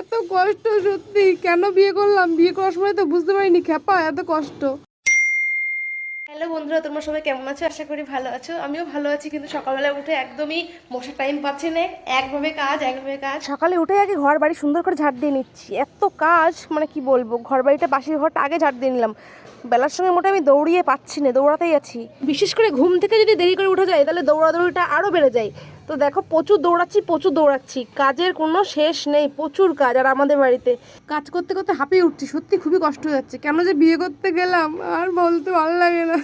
এত কষ্ট সত্যি। কেন বিয়ে করলাম? বিয়ে করার সময় তো বুঝতে পারিনি খ্যাপা এত কষ্ট। হ্যালো বন্ধুরা তোমরা সবাই কেমন আছো? আশা করি ভালো আছো। আমিও ভালো আছি কিন্তু সকালবেলা উঠে একদমই মশার টাইম পাচ্ছি না। একভাবে কাজ একভাবে কাজ। সকালে উঠে আগে ঘর বাড়ি সুন্দর করে ঝাড় দিয়ে নিচ্ছি। এত কাজ মানে কি বলব ঘর বাড়িটা বাসির ঘরটা আগে ঝাড় দিয়ে নিলাম। বেলার সঙ্গে মোটে আমি দৌড়িয়ে পাচ্ছি না, দৌড়াতেই আছি। বিশেষ করে ঘুম থেকে যদি দেরি করে উঠে যায়, তাহলে দৌড়াদৌড়িটা আরও বেড়ে যায়। তো দেখো, প্রচুর দৌড়াচ্ছি প্রচুর দৌড়াচ্ছি। কাজের কোনো শেষ নেই, প্রচুর কাজ আর আমাদের বাড়িতে। কাজ করতে করতে হাঁপিয়ে উঠছি, সত্যি খুবই কষ্ট হয়ে যাচ্ছে। কেন যে বিয়ে করতে গেলাম, আর বলতে ভালো লাগে না।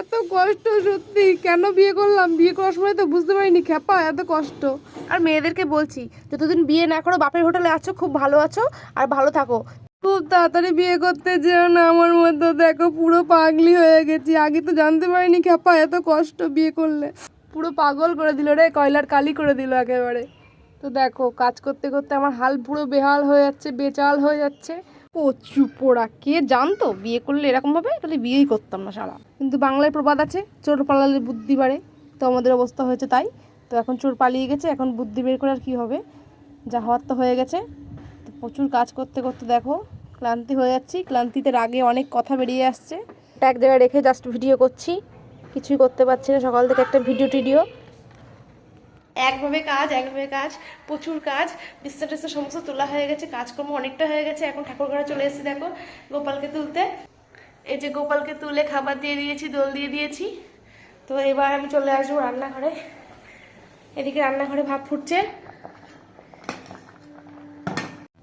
এত কষ্ট সত্যি, কেন বিয়ে করলাম? বিয়ে করার সময় তো বুঝতে পারিনি, খ্যাপা, এত কষ্ট। আর মেয়েদেরকে বলছি, যতদিন বিয়ে না করো, বাপের হোটেলে আছো, খুব ভালো আছো, আর ভালো থাকো। খুব তাড়াতাড়ি বিয়ে করতে যেও না আমার মধ্যে। দেখো, পুরো পাগলি হয়ে গেছি। আগে তো জানতে পারিনি খ্যাপা এত কষ্ট বিয়ে করলে। পুরো পাগল করে দিল রে, কয়লার কালি করে দিল একেবারে। তো দেখো, কাজ করতে করতে আমার হাল পুরো বেহাল হয়ে যাচ্ছে, বেচাল হয়ে যাচ্ছে। কচু পোড়া, কে জানতো? বিয়ে করলে এরকম হবে তাহলে বিয়েই করতাম না সারা কিন্তু বাংলায় প্রবাদ আছে, চোর পালালে বুদ্ধি বাড়ে। তো আমাদের অবস্থা হয়েছে তাই। তো এখন চোর পালিয়ে গেছে, এখন বুদ্ধি বের করে আর কী হবে? যা হওয়ার তো হয়ে গেছে। প্রচুর কাজ করতে করতে দেখো ক্লান্তি হয়ে যাচ্ছি। ক্লান্তিতে রাগে অনেক কথা বেরিয়ে আসছে। এক জায়গায় রেখে জাস্ট ভিডিও করছি। কিছুই করতে পারছি না সকাল থেকে একটা ভিডিও টিডিও। একভাবে কাজ একভাবে কাজ প্রচুর কাজ বিস্তার টিস্তার সমস্ত তোলা হয়ে গেছে কাজকর্ম অনেকটা হয়ে গেছে। এখন ঠাকুর ঘরে চলে এসেছি দেখো গোপালকে তুলতে। এই যে গোপালকে তুলে খাবার দিয়ে দিয়েছি দোল দিয়ে দিয়েছি। তো এবার আমি চলে আসব রান্নাঘরে। এদিকে রান্নাঘরে ভাত ফুটছে।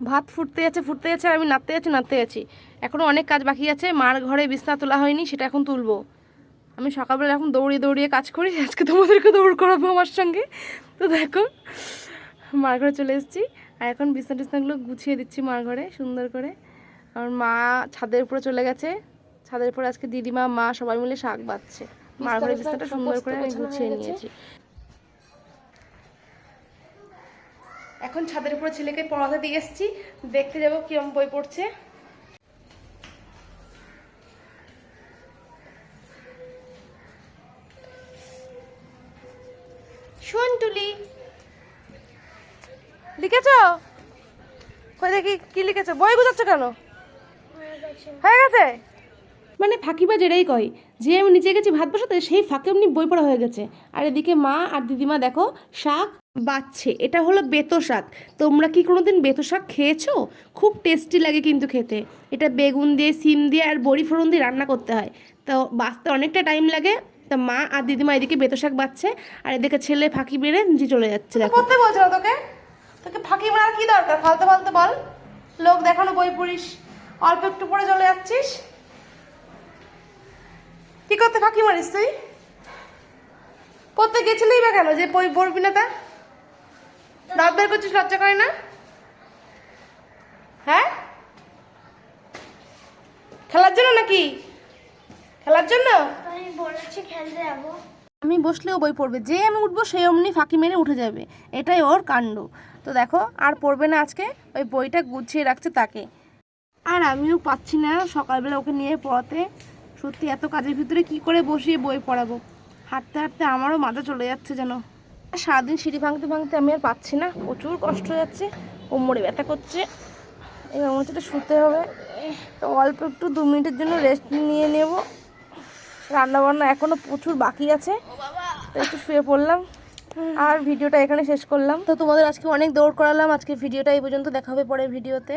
ভাত ফুটতে যাচ্ছে ফুটতে যাচ্ছে আর আমি নাড়তে যাচ্ছি নাড়তে যাচ্ছি এখনও অনেক কাজ বাকি আছে মার ঘরে বিছনা তোলা হয়নি সেটা এখন তুলবো। আমি সকালবেলা এখন দৌড়িয়ে দৌড়িয়ে কাজ করি আজকে তোমাদেরকে দৌড় করাবো আমার সঙ্গে। তো দেখো মার ঘরে চলে এসেছি। আর এখন বিছনা টিছনাগুলো গুছিয়ে দিচ্ছি মার ঘরে সুন্দর করে। আমার মা ছাদের উপরে চলে গেছে। ছাদের উপরে আজকে দিদিমা মা সবাই মিলে শাক বাচ্ছে মার ঘরে বিছনাটা সুন্দর করে আমি গুছিয়ে নিয়েছি। এখন ছাদের উপরে ছেলেকে পড়াতে দিয়ে এসেছি। দেখতে যাব কিরম বই পড়ছে। শোন টুলি। লিখেছ? কই দেখি কি লিখেছ? বই গুজাচ্ছ কেন? হয়ে গেছে? মানে ফাঁকিবাজ এরাই কয়। যে আমি নিচে গেছি ভাত বসাতে সেই ফাঁকে এমনি বই পড়া হয়ে গেছে। আর এদিকে মা আর দিদিমা দেখো শাক বাচ্ছে এটা হলো বেতো শাক। তোমরা কি কোনোদিন বেতো শাক খেয়েছো? খুব টেস্টি লাগে কিন্তু খেতে। এটা বেগুন দিয়ে সিম দিয়ে আর বড়ি ফোড়ন দিয়ে রান্না করতে হয়। তো বাঁচতে অনেকটা টাইম লাগে। তা মা আর দিদিমা এদিকে বেতো শাক বাচ্ছে। আর এদিকে ছেলে ফাঁকি বেড়ে নিচে চলে যাচ্ছে করতে বলছো তোকে? তোকে ফাঁকি মারার কি দরকার? ফালতে ফালতে বল। লোক দেখানো বই পড়িস। অল্প একটু পরে চলে যাচ্ছিস। কি করতে ফাঁকি মারিস তুই? পড়তে গেছিলিই বা কেন যে বই পড়বি না তা? দাঁত বের করছিস লজ্জা করে না? হ্যাঁ? খেলার জন্য নাকি? খেলার জন্য? আমি বলেছি খেলতে যাব। আমি বসলেও বই পড়বে। যে আমি উঠবো সেই অমনি ফাঁকি মেরে উঠে যাবে। এটাই ওর কাণ্ড। তো দেখো আর পড়বে না আজকে। ওই বইটা গুছিয়ে রাখছে তাকে। আর আমিও পাচ্ছি না সকালবেলা ওকে নিয়ে পড়াতে। সত্যি এত কাজের ভিতরে কি করে বসিয়ে বই পড়াবো? হাঁটতে হাঁটতে আমারও মাথা চলে যাচ্ছে যেন। সারাদিন সিঁড়ি ভাঙতে ভাঙতে আমি আর পাচ্ছি না। প্রচুর কষ্ট হয়ে যাচ্ছে কোমরে ব্যথা করছে। এবার মনে হচ্ছে শুতে হবে। তো অল্প একটু দু মিনিটের জন্য রেস্ট নিয়ে নেব। রান্না বান্না এখনও প্রচুর বাকি আছে। তো একটু শুয়ে পড়লাম। আর ভিডিওটা এখানে শেষ করলাম। তো তোমাদের আজকে অনেক দৌড় করালাম। আজকে ভিডিওটা এই পর্যন্ত। দেখা হবে পরের ভিডিওতে।